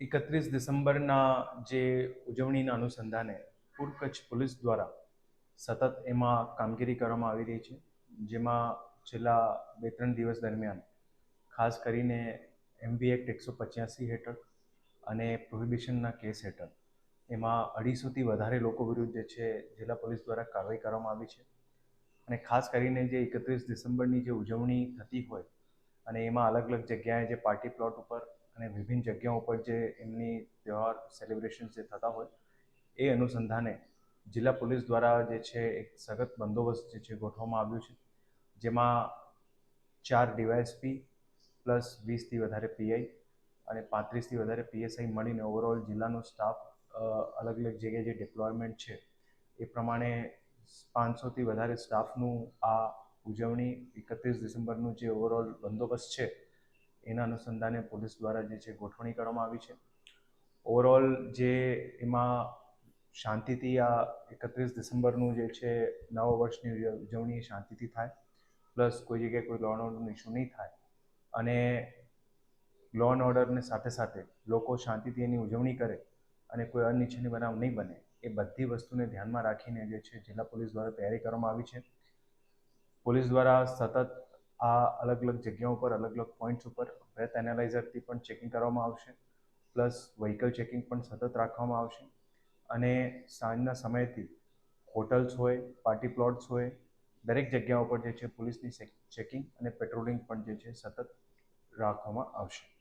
એકત્રીસ ડિસેમ્બરના જે ઉજવણીના અનુસંધાને પૂર્વ કચ્છ પોલીસ દ્વારા સતત એમાં કામગીરી કરવામાં આવી રહી છે. જેમાં છેલ્લા બે ત્રણ દિવસ દરમિયાન ખાસ કરીને એમબી એક્ટ એકસો પચ્યાસી હેઠળ અને પ્રોહિબિશનના કેસ હેઠળ એમાં અઢીસોથી વધારે લોકો વિરુદ્ધ જે છે જિલ્લા પોલીસ દ્વારા કાર્યવાહી કરવામાં આવી છે. અને ખાસ કરીને જે એકત્રીસ ડિસેમ્બરની જે ઉજવણી થતી હોય અને એમાં અલગ અલગ જગ્યાએ જે પાર્ટી પ્લોટ ઉપર અને વિભિન્ન જગ્યાઓ પર જે એમની તહેવાર સેલિબ્રેશન જે થતા હોય, એ અનુસંધાને જિલ્લા પોલીસ દ્વારા જે છે એક સખત બંદોબસ્ત જે છે ગોઠવવામાં આવ્યું છે. જેમાં ચાર ડીવાયએસપી પ્લસ વીસથી વધારે પીઆઈ અને પાંત્રીસથી વધારે પીએસઆઈ મળીને ઓવરઓલ જિલ્લાનો સ્ટાફ અલગ અલગ જગ્યાએ જે ડિપ્લોયમેન્ટ છે, એ પ્રમાણે પાંચસોથી વધારે સ્ટાફનું આ ઉજવણી એકત્રીસ ડિસેમ્બરનું જે ઓવરઓલ બંદોબસ્ત છે એના અનુસંધાને પોલીસ દ્વારા જે છે ગોઠવણી કરવામાં આવી છે. ઓવરઓલ જે એમાં શાંતિથી આ એકત્રીસ ડિસેમ્બરનું જે છે નવા વર્ષની ઉજવણી શાંતિથી થાય. પ્લસ કોઈ જગ્યાએ કોઈ લો એન્ડ ઓર્ડરનો ઇસ્યુ નહીં થાય. અને લો એન્ડ ઓર્ડરની સાથે સાથે લોકો શાંતિથી એની ઉજવણી કરે અને કોઈ અનિચ્છનીય બનાવ નહીં બને એ બધી વસ્તુને ધ્યાનમાં રાખીને જે છે જિલ્લા પોલીસ દ્વારા તૈયારી કરવામાં આવી છે. પોલીસ દ્વારા સતત આ અલગ અલગ જગ્યાઓ પર અલગ અલગ પોઈન્ટ્સ ઉપર બ્રેથ એનાલાઇઝરથી પણ ચેકિંગ કરવામાં આવશે. પ્લસ વ્હીકલ ચેકિંગ પણ સતત રાખવામાં આવશે. અને સાંજના સમયથી હોટલ્સ હોય પાર્ટી પ્લોટ્સ હોય, દરેક જગ્યાઓ પર જે છે, પોલીસની ચેકિંગ અને પેટ્રોલિંગ પણ જે છે, સતત રાખવામાં આવશે.